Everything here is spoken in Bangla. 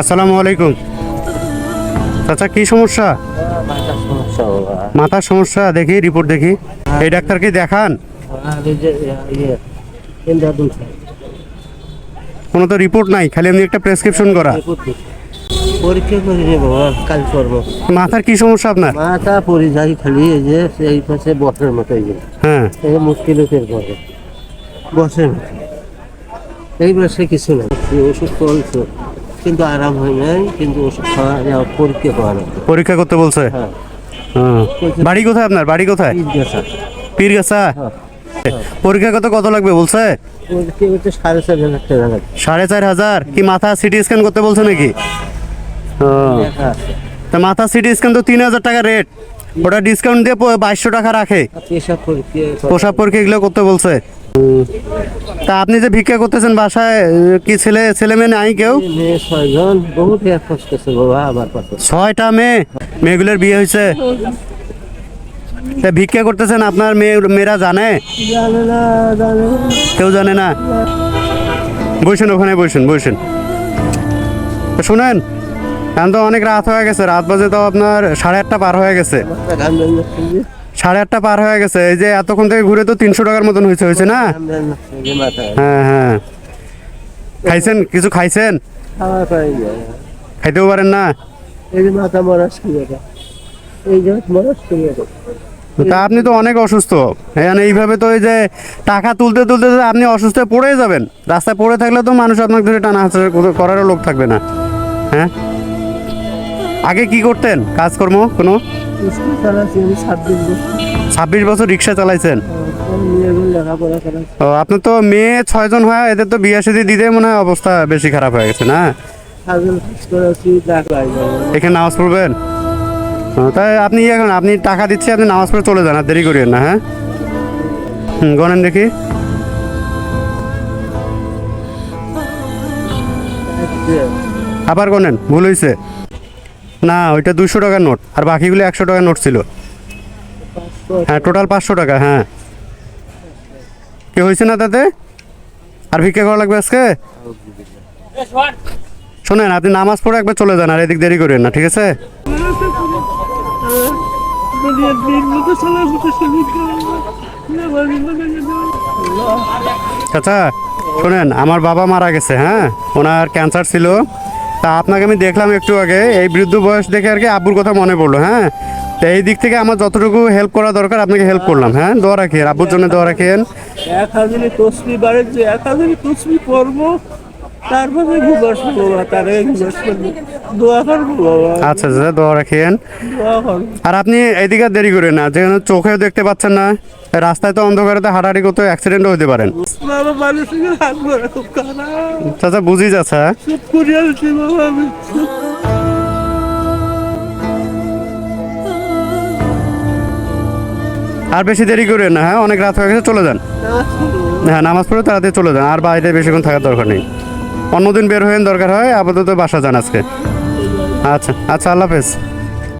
আসসালামু আলাইকুম। চাচা কি সমস্যা? মাথার সমস্যা দেখি রিপোর্ট দেখি। এই ডাক্তারকে দেখান? কোনো তো রিপোর্ট নাই খালি এমনি একটা প্রেসক্রিপশন করা। পরীক্ষা করে নে কাল করব। মাথার কি সমস্যা আপনার? মাথা পরি যাই খালি এই যে এই পাশে বসের মতো এই যে হ্যাঁ। এই মুশকিল উঠের পরে। বসের মতো এই বয়সে কিছু না ওষুধ চলছে কিন্তু আরাম হয় নাই কিন্তু ওষুধ খাওয়া পরীক্ষা পরীক্ষা করতে বলছে? হ্যাঁ। বাড়ি কোথায় আপনার? বাড়ি কোথায়? পীরগাছা। হ্যাঁ। পরীক্ষা কত কত লাগবে বলছে? সাড়ে চার হাজার কি মাথা সিটি স্ক্যান করতে বলছে নাকি? তা মাথা সিটি স্ক্যান তো তিন হাজার টাকা রেট। ওটা ডিসকাউন্ট দিয়ে বাইশশো টাকা রাখে। পোশাক পরীক্ষা এগুলো করতে বলছে। তা আপনি যে ভিক্ষা করতেছেন বাসায় কি ছেলে ছেলে মেয়ে নাই কেউ? ছয়জন বহুত ছয়টা মেয়ে? মেয়েগুলোর বিয়ে হয়েছে। তা ভিক্ষা করতেছেন আপনার মেয়ে মেয়েরা জানে? কেউ জানে না? বসেন ওখানে বসেন বসেন। শুনেন এখন তো অনেক রাত হয়ে গেছে রাত বাজে তো আপনার সাড়ে আটটা পার হয়ে গেছে। সাড়ে আটটা পার হয়ে গেছে। এই যে এতক্ষণ থেকে ঘুরে তো তিনশো টাকার মতন হয়েছে হয়েছে না? হ্যাঁ হ্যাঁ। খাইছেন? কিছু খাইছেন? খাইতেও পারেন না? তা আপনি তো অনেক অসুস্থ। হ্যাঁ এইভাবে তো এই যে টাকা তুলতে তুলতে আপনি অসুস্থ পড়ে যাবেন। রাস্তায় পড়ে থাকলে তো মানুষ আপনাকে ধরে টানা কর- করারও লোক থাকবে না। হ্যাঁ? আগে কি করতেন? কাজকর্ম কোনো? স্কুল চালাচ্ছি আমি ছাব্বিশ বছর। ছাব্বিশ বছর রিক্সা চালাইছেন? ও আপনার তো মেয়ে ছয়জন হয় এদের তো বিয়ে সাথে দিতে মনে হয় অবস্থা বেশি খারাপ হয়ে গেছে না? এখানে নামাজ পড়বেন? তাই আপনি ইয়ে করেন আপনি টাকা দিচ্ছি আপনি নামাজ পড়ে চলে যান আর দেরি করিয়েন না হ্যাঁ? গণেন দেখি। আবার গণেন ভুল হয়েছে না, ওইটা দুশো টাকার নোট। আর বাকিগুলো একশো টাকার নোট ছিল। হ্যাঁ টোটাল পাঁচশো টাকা হ্যাঁ। কি হয়েছে না তাতে? আর ভিক্ষা করা লাগবে আজকে? শোনেন, আপনি নামাজ পড়ে একবার চলে যান, আর এদিক দেরি করেন না, ঠিক আছে? চাচা, শোনেন, আমার বাবা মারা গেছে হ্যাঁ? ওনার ক্যান্সার ছিল। তা আপনাকে আমি দেখলাম একটু আগে, এই বৃদ্ধ বয়স দেখে আর কি আব্বুর কথা মনে পড়ল হ্যাঁ? তো এই দিক থেকে আমার যতটুকু হেল্প করা দরকার, আপনাকে হেল্প করলাম হ্যাঁ? দোয়া রাখেন, আব্বুর জন্য দোয়া রাখেন। এক হাজারে তসবি যে এক হাজারি তসমি করব তারপরে আচ্ছা আচ্ছা দোয়া করব আর আপনি এদিকে দেরি করেন না যেখানে চোখেও দেখতে পাচ্ছেন না রাস্তায় তো অন্ধকারেতে হাঁটাহাঁটি করতে অ্যাক্সিডেন্টও হতে পারেন খারাপ। চাচা বুঝি যাচ্ছে হ্যাঁ? আর বেশি দেরি করেন না হ্যাঁ? অনেক রাত হয়ে গেছে চলে যান। হ্যাঁ নামাজ পড়ে তাড়াতাড়ি চলে যান আর বাইরে বেশিক্ষণ থাকার দরকার নেই। অন্যদিন বের হয়ে দরকার হয় আপাতত বাসা যান আজকে। আচ্ছা আচ্ছা আল্লাহ হাফেজ।